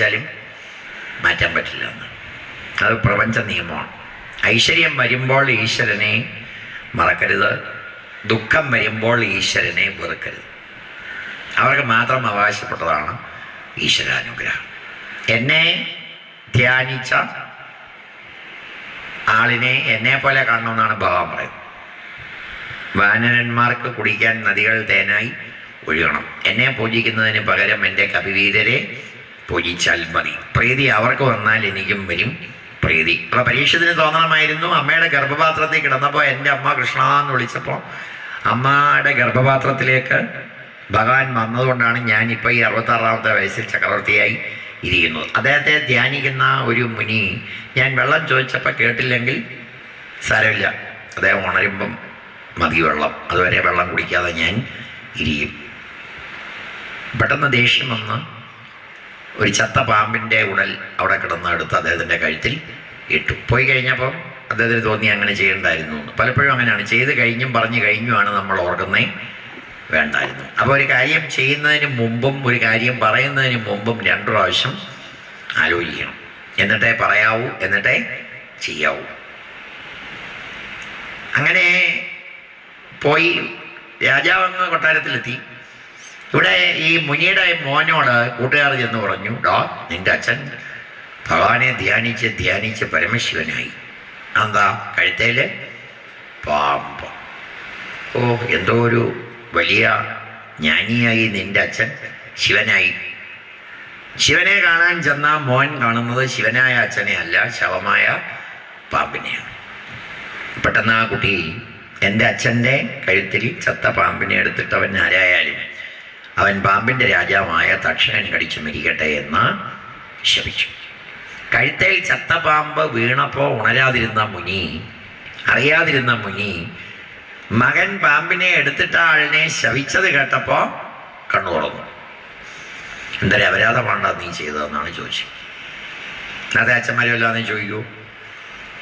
ആഗ്രഹിച്ചാലും മാറ്റാൻ പറ്റില്ല എന്ന്. അത് പ്രപഞ്ച നിയമമാണ്. ഐശ്വര്യം വരുമ്പോൾ ഈശ്വരനെ മറക്കരുത്. ദുഃഖം വരുമ്പോൾ ഈശ്വരനെ വെറുക്കരുത്. അവർക്ക് മാത്രം അവകാശപ്പെട്ടതാണ് ഈശ്വരാനുഗ്രഹം. എന്നെ ധ്യാനിച്ച ആളിനെ എന്നെ പോലെ കാണണമെന്നാണ് ഭാവം പറയുന്നത്. വാനരന്മാർക്ക് കുടിക്കാൻ നദികൾ തേനായി ഒഴുകണം. എന്നെ പൂജിക്കുന്നതിന് പകരം എന്റെ കവിവീരരെ പൂജിച്ചാൽ മതി. പ്രീതി അവർക്ക് വന്നാൽ എനിക്കും വരും. പ്രീതി. അപ്പോൾ പരീക്ഷത്തിന് തോന്നണമായിരുന്നു. അമ്മയുടെ ഗർഭപാത്രത്തിൽ കിടന്നപ്പോൾ എന്റെ അമ്മ കൃഷ്ണ എന്ന് വിളിച്ചപ്പോൾ അമ്മയുടെ ഗർഭപാത്രത്തിലേക്ക് ഭഗവാൻ വന്നതുകൊണ്ടാണ് ഞാൻ ഞാനിപ്പോൾ ഈ അറുപത്താറാമത്തെ വയസ്സിൽ ചക്രവർത്തിയായി ഇരിക്കുന്നത് അദ്ദേഹത്തെ ധ്യാനിക്കുന്ന ഒരു മുനി ഞാൻ വെള്ളം ചോദിച്ചപ്പോൾ കേട്ടില്ലെങ്കിൽ സാരമില്ല. അദ്ദേഹം ഉണരുമ്പം മതി വെള്ളം. അതുവരെ വെള്ളം കുടിക്കാതെ ഞാൻ ഇരിക്കും. പെട്ടെന്ന് ദേഷ്യം വന്ന് ഒരു ചത്ത പാമ്പിന്റെ ഉടൽ അവിടെ കിടന്ന് എടുത്ത് അദ്ദേഹത്തിന്റെ കഴുത്തിൽ ഇട്ടു. പോയി കഴിഞ്ഞപ്പം അദ്ദേഹത്തിന് തോന്നി അങ്ങനെ ചെയ്യണ്ടായിരുന്നു പലപ്പോഴും അങ്ങനെയാണ്. ചെയ്ത് കഴിഞ്ഞും പറഞ്ഞു കഴിഞ്ഞുമാണ് നമ്മൾ ഓർക്കുന്നേ വേണ്ടായിരുന്നു. അപ്പോൾ ഒരു കാര്യം ചെയ്യുന്നതിന് മുമ്പും ഒരു കാര്യം പറയുന്നതിന് മുമ്പും രണ്ടു പ്രാവശ്യം ആലോചിക്കണം. എന്നിട്ടേ പറയാവൂ എന്നിട്ടേ ചെയ്യാവൂ. അങ്ങനെ പോയി രാജാവ് അങ്ങ് കൊട്ടാരത്തിലെത്തി. ഇവിടെ ഈ മുനിയുടെ മോനോട് കൂട്ടുകാർ ചെന്ന് പറഞ്ഞു ഡോ നിന്റെ അച്ഛൻ ഭഗവാനെ ധ്യാനിച്ച് ധ്യാനിച്ച് പരമശിവനായി. എന്താ കഴുത്തേൽ? പാമ്പ്. ഓ എന്തോ ഒരു വലിയ ജ്ഞാനിയായി നിന്റെ അച്ഛൻ ശിവനായി. ശിവനെ കാണാൻ ചെന്ന മോൻ കാണുന്നത് ശിവനായ അച്ഛനെ അല്ല ശവമായ പാമ്പിനെയാണ്. പെട്ടെന്ന് ആ കുട്ടി എന്റെ അച്ഛന്റെ കഴുത്തിൽ ചത്ത പാമ്പിനെ എടുത്തിട്ട് അവൻ ആരായാലും അവൻ പാമ്പിന്റെ രാജാവായ തക്ഷകൻ കടിച്ചു മരിക്കട്ടെ എന്ന് ശപിച്ചു. കഴുത്തേൽ ചത്ത പാമ്പ് വീണപ്പോൾ ഉണരാതിരുന്ന മുനി അറിയാതിരുന്ന മുനി മകൻ പാമ്പിനെ എടുത്തിട്ട ആളിനെ ശവിച്ചത് കേട്ടപ്പോൾ കണ്ണു തുറന്നു. എന്തൊരു അപരാധമാണ് നീ ചെയ്തതെന്നാണ് ചോദിച്ചത്. ഇന്നത്തെ അച്ഛന്മാരും അല്ലാതെ ചോദിക്കൂ.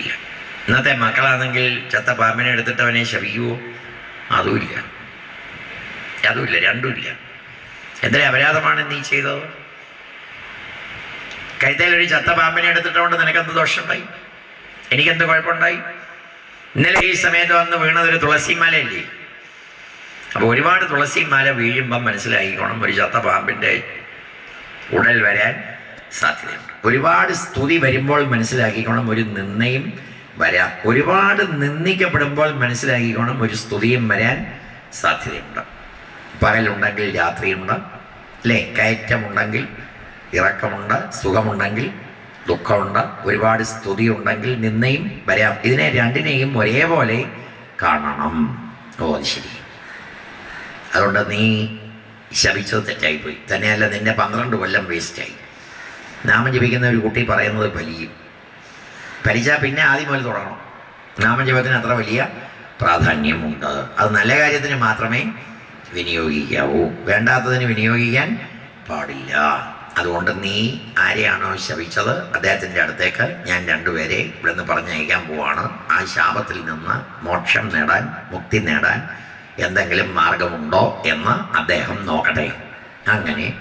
ഇല്ല ഇന്നത്തെ മക്കളാണെങ്കിൽ ചത്ത പാമ്പിനെ എടുത്തിട്ട് അവനെ ശപിക്കുവോ? അതുമില്ല അതുമില്ല രണ്ടുമില്ല എന്തൊരു അപരാധമാണ് നീ ചെയ്തത്? കഴുത്തേലൊരു ചത്ത പാമ്പിനെ എടുത്തിട്ടുകൊണ്ട് നിനക്കെന്ത് ദോഷമുണ്ടായി? എനിക്കെന്ത് കുഴപ്പമുണ്ടായി? ഇന്നലെ ഈ സമയത്ത് വന്ന് വീണതൊരു തുളസിമാലയല്ലേ? അപ്പോൾ ഒരുപാട് തുളസിമാല വീഴുമ്പം മനസ്സിലായിക്കോണം ഒരു ചത്ത പാമ്പിന്റെ ഉടൽ വരാൻ സാധ്യതയുണ്ട്. ഒരുപാട് സ്തുതി വരുമ്പോൾ മനസ്സിലാക്കിക്കോണം ഒരു നിന്നയും വരാം. ഒരുപാട് നിന്ദിക്കപ്പെടുമ്പോൾ മനസ്സിലാക്കിക്കോണം ഒരു സ്തുതിയും വരാൻ സാധ്യതയുണ്ട്. പകലുണ്ടെങ്കിൽ രാത്രിയുണ്ട്. അല്ലേ? കയറ്റമുണ്ടെങ്കിൽ ഇറക്കമുണ്ട് സുഖമുണ്ടെങ്കിൽ ദുഃഖമുണ്ട് ഒരുപാട് സ്തുതി ഉണ്ടെങ്കിൽ നിന്നയും വരാം. ഇതിനെ രണ്ടിനെയും ഒരേപോലെ കാണണം. ഓ ശരി. അതുകൊണ്ട് നീ ശപിച്ചത് തെറ്റായിപ്പോയി. തന്നെയല്ല നിന്നെ പന്ത്രണ്ട് കൊല്ലം വേസ്റ്റായി. നാമം ജപിക്കുന്ന ഒരു കുട്ടി പറയുന്നത് വലിയും. പരിച്ചാൽ പിന്നെ ആദ്യം മുതൽ തുടങ്ങണം. നാമജപത്തിന് അത്ര വലിയ പ്രാധാന്യമുണ്ട്. അത് നല്ല കാര്യത്തിന് മാത്രമേ വിനിയോഗിക്കാവൂ. വേണ്ടാത്തതിന് വിനിയോഗിക്കാൻ പാടില്ല. അതുകൊണ്ട് നീ ആരെയാണോ ശപിച്ചത് അദ്ദേഹത്തിന്റെ അടുത്തേക്ക് ഞാൻ രണ്ടുപേരെ ഇവിടുന്ന് പറഞ്ഞയക്കാൻ പോവാണ്. ആ ശാപത്തിൽ നിന്ന് മോക്ഷം നേടാൻ മുക്തി നേടാൻ എന്തെങ്കിലും മാർഗമുണ്ടോ എന്ന് അദ്ദേഹം നോക്കട്ടെ. അങ്ങനെ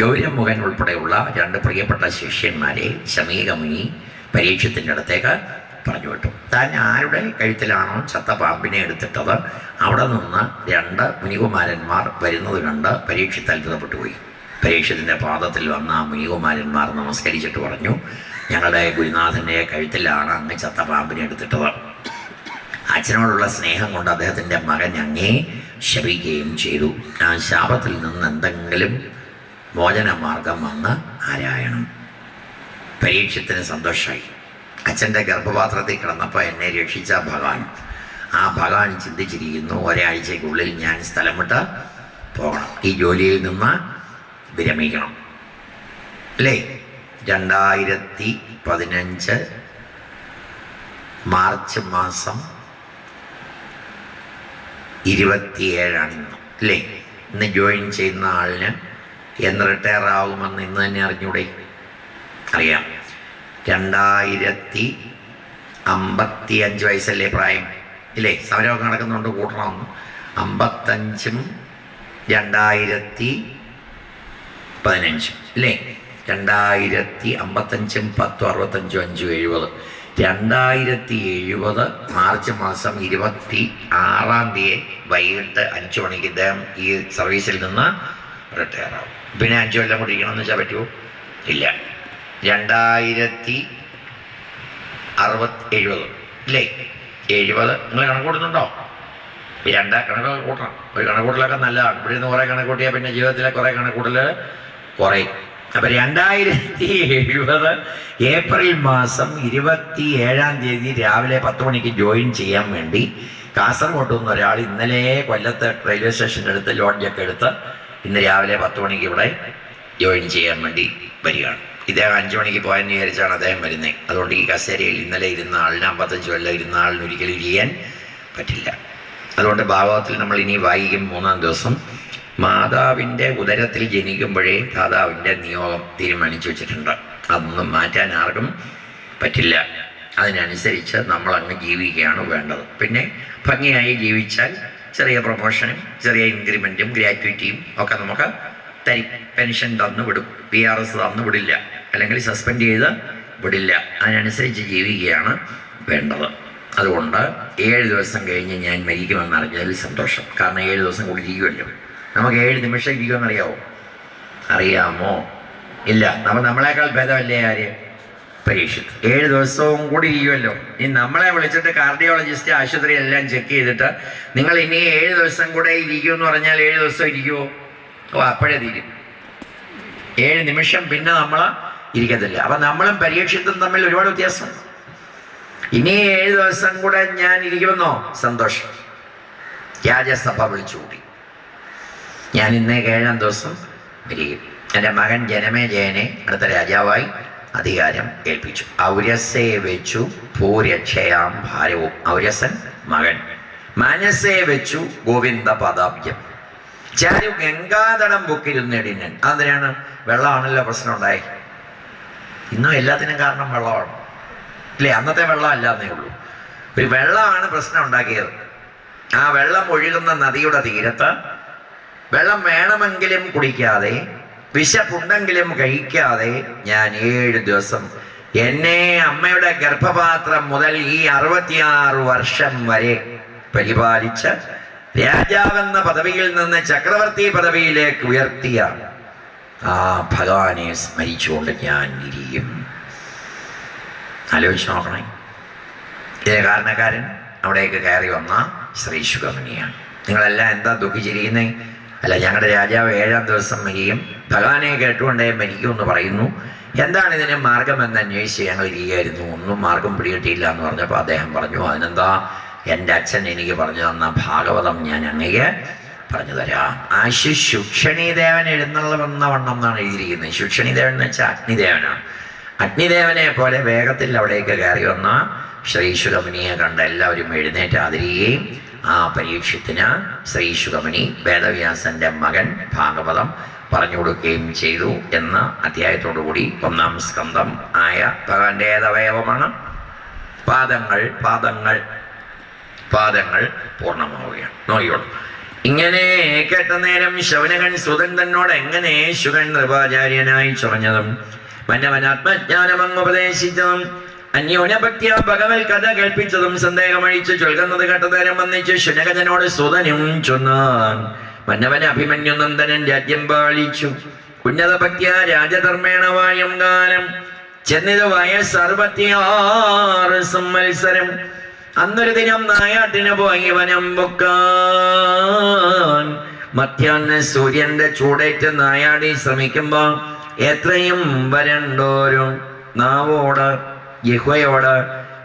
ഗൗരമുഖൻ ഉൾപ്പെടെയുള്ള രണ്ട് പ്രിയപ്പെട്ട ശിഷ്യന്മാരെ ശമീകമുനി പരീക്ഷത്തിന്റെ അടുത്തേക്ക് പറഞ്ഞു വിട്ടു. താൻ ആരുടെ കഴുത്തിലാണോ ചത്ത പാമ്പിനെ എടുത്തിട്ടത്? അവിടെ നിന്ന് രണ്ട് മുനികുമാരന്മാർ വരുന്നത് കണ്ട് പരീക്ഷത്ത് അത്ഭുതപ്പെട്ടു പോയി. പരീക്ഷത്തിന്റെ പാദത്തിൽ വന്ന ആ മുനികുമാരന്മാർ നമസ്കരിച്ചിട്ട് പറഞ്ഞു ഞങ്ങളുടെ ഗുരുനാഥന്റെ കഴുത്തിലാണ് അങ്ങ് ചത്ത പാമ്പിനെ എടുത്തിട്ടത്. അച്ഛനോടുള്ള സ്നേഹം കൊണ്ട് അദ്ദേഹത്തിന്റെ മകൻ അങ്ങേ ശപിക്കുകയും ചെയ്തു. ആ ശാപത്തിൽ നിന്ന് എന്തെങ്കിലും മോചനമാർഗം വന്ന് ആരായണം. പരീക്ഷത്തിന് സന്തോഷമായി അച്ഛന്റെ ഗർഭപാത്രത്തിൽ കിടന്നപ്പോൾ എന്നെ രക്ഷിച്ച ഭഗവാൻ. ആ ഭഗവാൻ ചിന്തിച്ചിരിക്കുന്നു ഒരാഴ്ചയ്ക്കുള്ളിൽ ഞാൻ സ്ഥലം വിട്ട് പോകണം. ഈ ജോലിയിൽ നിന്ന് വിരമിക്കണം. അല്ലേ? രണ്ടായിരത്തി പതിനഞ്ച് മാർച്ച് മാസം ഇരുപത്തിയേഴാണ് ഇന്ന്. അല്ലേ? ഇന്ന് ജോയിൻ ചെയ്യുന്ന ആളിന് എന്ന് റിട്ടയർ ആകുമെന്ന് ഇന്ന് തന്നെ അറിഞ്ഞൂടെ? അറിയാം. രണ്ടായിരത്തി അമ്പത്തി അഞ്ച് വയസ്സല്ലേ പ്രായം? ഇല്ലേ? സമരമൊക്കെ നടക്കുന്നുണ്ട് കൂട്ടണമെന്ന്. അമ്പത്തഞ്ചും രണ്ടായിരത്തി പതിനഞ്ചും. ഇല്ലേ? രണ്ടായിരത്തി അമ്പത്തഞ്ചും പത്തും അറുപത്തഞ്ചും അഞ്ചും എഴുപത്. രണ്ടായിരത്തി എഴുപത് മാർച്ച് മാസം ഇരുപത്തി ആറാം തീയതി വൈകിട്ട് അഞ്ചു മണിക്ക് ഇദ്ദേഹം ഈ സർവീസിൽ നിന്ന് റിട്ടയർ ആവും പിന്നെ അഞ്ചു കൊല്ലം കൂടി ഇരിക്കണമെന്ന് വെച്ചാൽ പറ്റുമോ? ഇല്ല. രണ്ടായിരത്തി അറുപത്തി എഴുപത്. ഇല്ലേ? എഴുപത്. നിങ്ങൾ കണക്ക് കൂട്ടുന്നുണ്ടോ? രണ്ടാ കണക്ക് കൂട്ടണം. ഒരു കണക്കൂട്ടലൊക്കെ നല്ലതാണ്. ഇവിടെ നിന്ന് കുറേ കണക്ക് കൂട്ടിയാൽ പിന്നെ ജീവിതത്തിലെ കുറേ കണക്കൂട്ടൽ കുറയും. അപ്പം രണ്ടായിരത്തി എഴുപത് ഏപ്രിൽ മാസം ഇരുപത്തി ഏഴാം തീയതി രാവിലെ പത്ത് മണിക്ക് ജോയിൻ ചെയ്യാൻ വേണ്ടി കാസർഗോഡ് നിന്ന് ഒരാൾ ഇന്നലെ കൊല്ലത്ത് റെയിൽവേ സ്റ്റേഷന്റെ അടുത്ത് ലോഡ്ജൊക്കെ എടുത്ത് ഇന്ന് രാവിലെ പത്ത് മണിക്ക് ഇവിടെ ജോയിൻ ചെയ്യാൻ വേണ്ടി വരികയാണ്. ഇദ്ദേഹം അഞ്ചു മണിക്ക് പോയെന്ന് വിചാരിച്ചാണ് അദ്ദേഹം വരുന്നത് അതുകൊണ്ട് ഈ കസേരയിൽ ഇന്നലെ ഇരുന്ന ആളിന് അമ്പത്തഞ്ച് കൊല്ലം ഇരുന്ന ആളിന് ഒരിക്കലും ഇരിയാൻ പറ്റില്ല. അതുകൊണ്ട് ഭാഗവത്തിൽ നമ്മൾ ഇനി വായിക്കും മൂന്നാം ദിവസം. മാതാവിന്റെ ഉദരത്തിൽ ജനിക്കുമ്പോഴേ ദാതാവിന്റെ നിയോഗം തീരുമാനിച്ചു വെച്ചിട്ടുണ്ട്. അതൊന്നും മാറ്റാൻ ആർക്കും പറ്റില്ല. അതിനനുസരിച്ച് നമ്മൾ അങ്ങ് ജീവിക്കുകയാണ് വേണ്ടത്. പിന്നെ ഭംഗിയായി ജീവിച്ചാൽ ചെറിയ പ്രൊമോഷനും ചെറിയ ഇൻക്രിമെന്റും ഗ്രാറ്റുവിറ്റിയും ഒക്കെ നമുക്ക് തരും പെൻഷൻ തന്നു വിടും പി ആർ എസ് തന്നു വിടില്ല അല്ലെങ്കിൽ സസ്പെൻഡ് ചെയ്ത് വിടില്ല. അതിനനുസരിച്ച് ജീവിക്കുകയാണ് വേണ്ടത്. അതുകൊണ്ട് ഏഴ് ദിവസം കഴിഞ്ഞ് ഞാൻ മരിക്കുമെന്ന് അറിഞ്ഞതിൽ സന്തോഷം. കാരണം ഏഴ് ദിവസം കൂടി ജീവിക്കുമല്ലോ. നമുക്ക് ഏഴ് നിമിഷം ഇരിക്കുമെന്നറിയാവോ അറിയാമോ? ഇല്ല. നമ്മൾ നമ്മളെക്കാൾ ഭേദമല്ലേ ആര് പരീക്ഷ ഏഴ് ദിവസവും കൂടി ഇരിക്കുമല്ലോ ഇനി നമ്മളെ വിളിച്ചിട്ട് കാർഡിയോളജിസ്റ്റ് ആശുപത്രി എല്ലാം ചെക്ക് ചെയ്തിട്ട് നിങ്ങൾ ഇനി ഏഴ് ദിവസം കൂടെ ഇരിക്കുമെന്ന് പറഞ്ഞാൽ ഏഴ് ദിവസം ഇരിക്കുമോ ഓ അപ്പോഴേ തീരും. ഏഴ് നിമിഷം പിന്നെ നമ്മൾ ഇരിക്കത്തില്ല. അപ്പം നമ്മളും പരീക്ഷിത്തും തമ്മിൽ ഒരുപാട് വ്യത്യാസമുണ്ട് ഇനി ഏഴ് ദിവസം കൂടെ ഞാൻ ഇരിക്കുമെന്നോ? സന്തോഷം. രാജ്യസഭ വിളിച്ചുകൂടി ഞാൻ ഇന്ന് ഏഴാം ദിവസം വരികയും എന്റെ മകൻ ജനമേ ജയനെ അടുത്ത രാജാവായി അധികാരം ഏൽപ്പിച്ചു. ഔരസെ വെച്ചു ഭൂരക്ഷയാം ഭാരവും. ഔരസൻ മകൻ. മാനസേ വെച്ചു ഗോവിന്ദ പദാബ്ജം. ചാരു ഗംഗാതടം പൊക്കിരുന്നിടിനൻ അതിനാണ് വെള്ളമാണല്ലോ പ്രശ്നം ഉണ്ടായി ഇന്നും എല്ലാത്തിനും കാരണം വെള്ളമാണ്. ഇല്ലേ? അന്നത്തെ വെള്ളം അല്ലാന്നേ ഉള്ളൂ. ഒരു വെള്ളമാണ് പ്രശ്നം ഉണ്ടാക്കിയത്. ആ വെള്ളം ഒഴുകുന്ന നദിയുടെ തീരത്ത് വെള്ളം വേണമെങ്കിലും കുടിക്കാതെ വിശപ്പുണ്ടെങ്കിലും കഴിക്കാതെ ഞാൻ ഏഴ് ദിവസം എന്നെ അമ്മയുടെ ഗർഭപാത്രം മുതൽ ഈ അറുപത്തിയാറ് വർഷം വരെ പരിപാലിച്ച രാജാവെന്ന പദവിയിൽ നിന്ന് ചക്രവർത്തി പദവിയിലേക്ക് ഉയർത്തിയ ആ ഭഗവാനെ സ്മരിച്ചുകൊണ്ട് ഞാൻ ഇരിക്കും. ആലോചിച്ച് നോക്കണേ. ഇതേ കാരണക്കാരൻ അവിടേക്ക് കയറി വന്ന ശ്രീ ശുഗമണിയാണ്. നിങ്ങളെല്ലാം എന്താ ദുഃഖിച്ചിരിക്കുന്നേ? അല്ല ഞങ്ങളുടെ രാജാവ് ഏഴാം ദിവസം മരിയും ഭഗവാനെ കേട്ടുകൊണ്ടേ മരിക്കുമെന്ന് പറയുന്നു. എന്താണ് ഇതിന് മാർഗം എന്ന് അന്വേഷിച്ച് ഞങ്ങൾ ഇരിക്കുകയായിരുന്നു. ഒന്നും മാർഗം പിടികിട്ടിയില്ല എന്ന് പറഞ്ഞപ്പോൾ അദ്ദേഹം പറഞ്ഞു അതിനെന്താ എന്റെ അച്ഛൻ എനിക്ക് പറഞ്ഞു തന്ന ഭാഗവതം ഞാൻ അങ്ങയെ പറഞ്ഞു തരാം. ആശു എഴുന്നള്ള വന്ന വണ്ണം എന്നാണ് എഴുതിയിരിക്കുന്നത്. ശുക്ഷണീദേവൻ എന്ന് വെച്ചാൽ അഗ്നിദേവനാണ്. അഗ്നിദേവനെ പോലെ വേഗത്തിൽ അവിടേക്ക് കയറി വന്ന ശ്രീശുഗമനിയെ കണ്ട എല്ലാവരും എഴുന്നേറ്റ് ആദരിക്കുകയും ആ പരീക്ഷത്തിന് ശ്രീശുഗമനി വേദവ്യാസന്റെ മകൻ ഭാഗവതം പറഞ്ഞു കൊടുക്കുകയും ചെയ്തു എന്ന അധ്യായത്തോടുകൂടി ഒന്നാം സ്കന്ധം ആയ ഭഗവാന്റെ ഏതവയവമാണ്? പാദങ്ങൾ പാദങ്ങൾ പാദങ്ങൾ പൂർണമാവുകയാണ്. നോക്കിയോളൂ ഇങ്ങനെ കേട്ട നേരം ശൗനകൻ സുതൻ തന്നോട് എങ്ങനെ ശുഗൻ നൃപാചാര്യനായി ചൊറഞ്ഞതും മന്നവൻ ആത്മജ്ഞാനം ഉപദേശിച്ചതും അന്യോന്യഭക്തിയ ഭഗവൽ കഥ കേൾപ്പിച്ചതും സന്ദേഹമഴിച്ച് ചൊൽകുന്നത് കേട്ട നേരം വന്നിച്ച് ശുനകജനോട് സുതനും ചൊന്നാൻ മന്നവൻ അഭിമന്യു നന്ദനൻ രാജ്യം പാളിച്ചു. ഉന്നത ഭക്തിയ രാജധർമ്മേണ വായം കാലം ചെന്നിത് സംവത്സരം. അന്നൊരു ദിനം നായാട്ടിന് പോയി വനം പൊക്കാൻ. മധ്യാഹ്ന സൂര്യന്റെ ചൂടേറ്റ് നായാടി ശ്രമിക്കുമ്പോ എത്രയും വരണ്ടോരും നാവോട് യഹ്വയോട്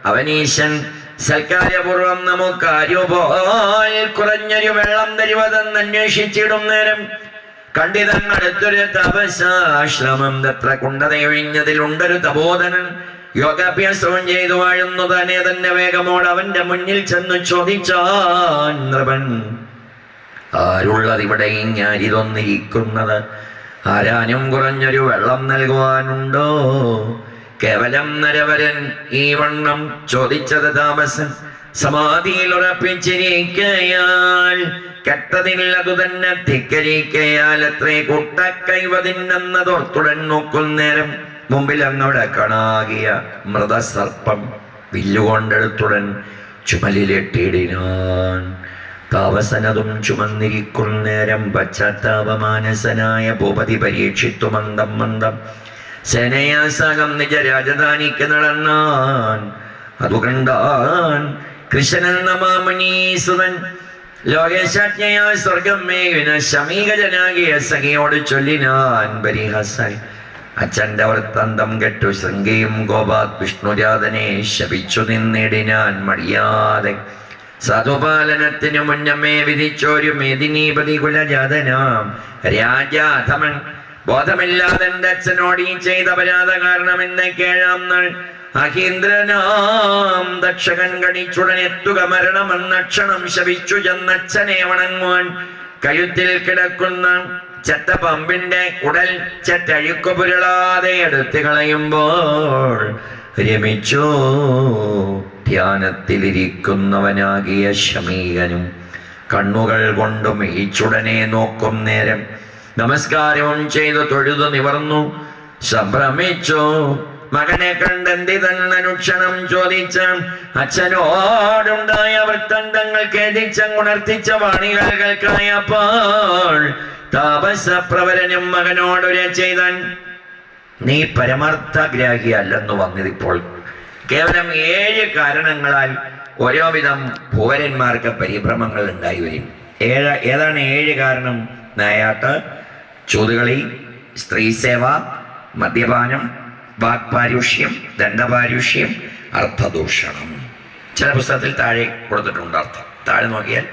അവനീശൻ സൽക്കാര്യപൂർവം നമുക്ക് കുറഞ്ഞൊരു വെള്ളം തരുവതെന്ന് അന്വേഷിച്ചിടും നേരം. കണ്ടിതങ്ങടുത്തൊരു തപസാശ്രമം തത്ര കുണ്ടതയൊഴിഞ്ഞതിലുണ്ടൊരു തപോധനൻ യോഗാഭ്യാസവും ചെയ്തു വാഴുന്നു തന്നെ തന്നെ വേഗമോട് അവന്റെ മുന്നിൽ ചെന്ന് ചോദിച്ചാൻ നൃപൻ ഞാൻ ഞാനിതൊന്നിരിക്കുന്നത് ആരാനും കുറഞ്ഞൊരു വെള്ളം നൽകുവാനുണ്ടോ? കേവലം നരവരൻ ഈ വണ്ണം ചോദിച്ചത് താമസൻ സമാധിയിൽ ഉറപ്പിച്ചിരിക്കയാൽ കെട്ടതില്ലതു തന്നെ ധിക്കരിക്കയാൽ അത്രേ കുട്ടക്കൈവതിന്നെന്നതോർത്തുടൻ നോക്കുന്നേരം മുമ്പിൽ അങ്ങവിടെ കാണാകിയ മൃതസർപ്പം വില്ലുകൊണ്ടെടുത്തുടൻ ചുമലിലെട്ടിടിനാൻ. താവസനതും ചുമന്നിരിക്കുന്നേരം പശ്ചാത്താപമാനസനായ ഭൂപതി പരീക്ഷിത്തു മന്ദം മന്ദം. സേനയാസകം നിജ രാജധാനിക്ക് നടന്നാൻ. അതുകണ്ടാൻ കൃഷ്ണൻ മാമുനീസുതൻ ലോകേശാജ്ഞയായ സ്വർഗം മേവിന ശമീകജനാകിയ സഖിയോട് ചൊല്ലിനാൻ പരിഹാസായി അച്ഛന്റെ വൃത്തന്തം കെട്ടു ശൃംഗയും ഗോപാത് വിഷ്ണുജാതനെ ശപിച്ചു നിന്നിടിനാൻ മടിയാതെ. സാധുപാലനത്തിനു മുന്നമേ വിധിച്ചോരു മേദിനീപതി കുലജാതനാം. രാജാധമൻ ബോധമില്ലാതെ എന്റെ അച്ഛനോട് ഈ ചെയ്ത അപരാധ കാരണം എന്നെ കേഴാം നാൾ. അഹീന്ദ്രനാം ദക്ഷകൻ കണിച്ചുടനെത്തുക മരണമെന്നക്ഷണം ശപിച്ചു ചെന്നച്ഛനെ വണങ്ങുവാൻ കഴുത്തിൽ കിടക്കുന്ന ചത്ത പമ്പിന്റെ ഉടൽ ചെറ്റഴുക്കു പുരളാതെ എടുത്തു കളയുമ്പോൾ രമിച്ചു. ധ്യാനത്തിലിരിക്കുന്നവനാകിയ ശമീകനും കണ്ണുകൾ കൊണ്ടും ഈച്ചുടനെ നോക്കും നേരം നമസ്കാരവും ചെയ്തു തൊഴുതു നിവർന്നു. സംഭ്രമിച്ചു. മകനെ കണ്ടെന്തി തന്നനുക്ഷണം ചോദിച്ച അച്ഛനോടുണ്ടായ വൃത്തന്തങ്ങൾ ഖേദിച്ചുണർത്തിച്ച വാണികൾ കേൾക്കായപ്പോൾ താപസപ്രവരനും മകനോടൊരു ചെയ്താൻ നീ പരമാർത്ഥഗ്രാഹിയല്ലെന്ന് വന്നതിപ്പോൾ. കേവലം ഏഴ് കാരണങ്ങളാൽ ഓരോ വിധം ഭൂവരന്മാർക്ക് പരിഭ്രമങ്ങൾ ഉണ്ടായി വരും. ഏഴ് ഏതാണ് ഏഴ് കാരണം? നായാട്ട് ചൂതുകളി സ്ത്രീസേവ മദ്യപാനം വാക്പാരുഷ്യം ദണ്ഡപാരുഷ്യം അർത്ഥദൂഷണം ചില പുസ്തകത്തിൽ താഴെ കൊടുത്തിട്ടുണ്ട് അർത്ഥം. താഴെ നോക്കിയാൽ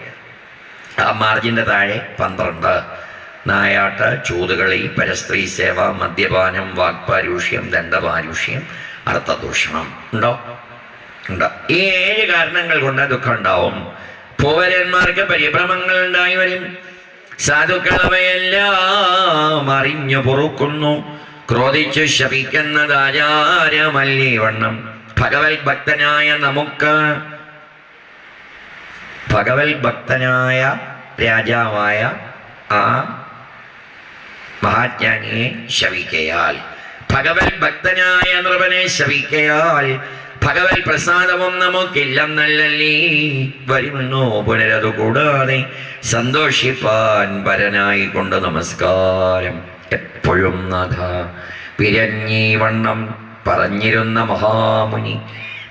ആ മാർജിന്റെ താഴെ പന്ത്രണ്ട്. നായാട്ട് ചൂതുകളി പരസ്ത്രീ സേവ മദ്യപാനം വാക്പാരുഷ്യം ദണ്ഡപാരുഷ്യം അർത്ഥദൂഷണം ഉണ്ടോ? ഉണ്ടോ? ഈ ഏഴ് കാരണങ്ങൾ കൊണ്ട് ദുഃഖം ഉണ്ടാവും. പൂവരന്മാർക്ക് പരിഭ്രമങ്ങൾ ഉണ്ടായി വരും. സാധുക്കൾ അവയെല്ലാം അറിഞ്ഞു പൊറുക്കുന്നു. ക്രോധിച്ചു ശപിക്കുന്നത് ആചാരമല്ലേ വണ്ണം. ഭഗവത് ഭക്തനായ നമുക്ക് ഭഗവത് ഭക്തനായ രാജാവായ ആ മഹാജ്ഞാനിയെ ശവിക്കയാൽ ഭഗവത് ഭക്തനായ നൃപനെ ശവിക്കയാൽ ഭഗവത് പ്രസാദവും നമുക്കില്ലെന്നല്ലല്ലീ? വരുമെന്നോ പുനരതു കൂടാതെ സന്തോഷിപ്പാൻ വരനായി കൊണ്ട് നമസ്കാരം. എപ്പോഴും നാഥ പിരഞ്ഞീ വണ്ണം പറഞ്ഞിരുന്ന മഹാമുനി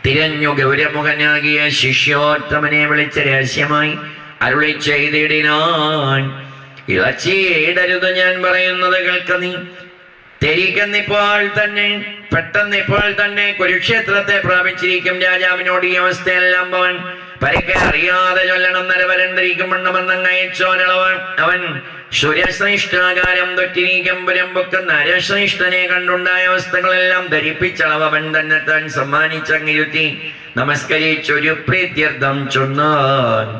തിരഞ്ഞു ഗൗരമുഖനാകിയ ശിഷ്യോത്തമനെ വിളിച്ച രഹസ്യമായി അരുളി ചെയ്തിടിനാൻ ഇളച്ചിയിടരുത് ഞാൻ പറയുന്നത് കേൾക്ക നീ. തെരിക്കുന്നിപ്പോൾ തന്നെ പെട്ടെന്ന് ഇപ്പോൾ തന്നെ കുരുക്ഷേത്രത്തെ പ്രാപിച്ചിരിക്കും രാജാവിനോട് ഈ അവസ്ഥയെല്ലാം അവൻ പരക്കെ അറിയാതെ ചൊല്ലണം നരവരണ്ടിരിക്കും വണ്ണമെന്നങ്ങ് അയച്ചോനളവൻ അവൻ സൂര്യശ്രേഷ്ഠാകാരം തൊറ്റിരിക്കും പുരമ്പൊക്കെ നരശ്രേഷ്ഠനെ കണ്ടുണ്ടായ അവസ്ഥകളെല്ലാം ധരിപ്പിച്ചളവ് അവൻ തന്നെ താൻ സമ്മാനിച്ചങ്ങിരുത്തി നമസ്കരിച്ചൊരു പ്രീത്യർത്ഥം ചൊന്നാൻ.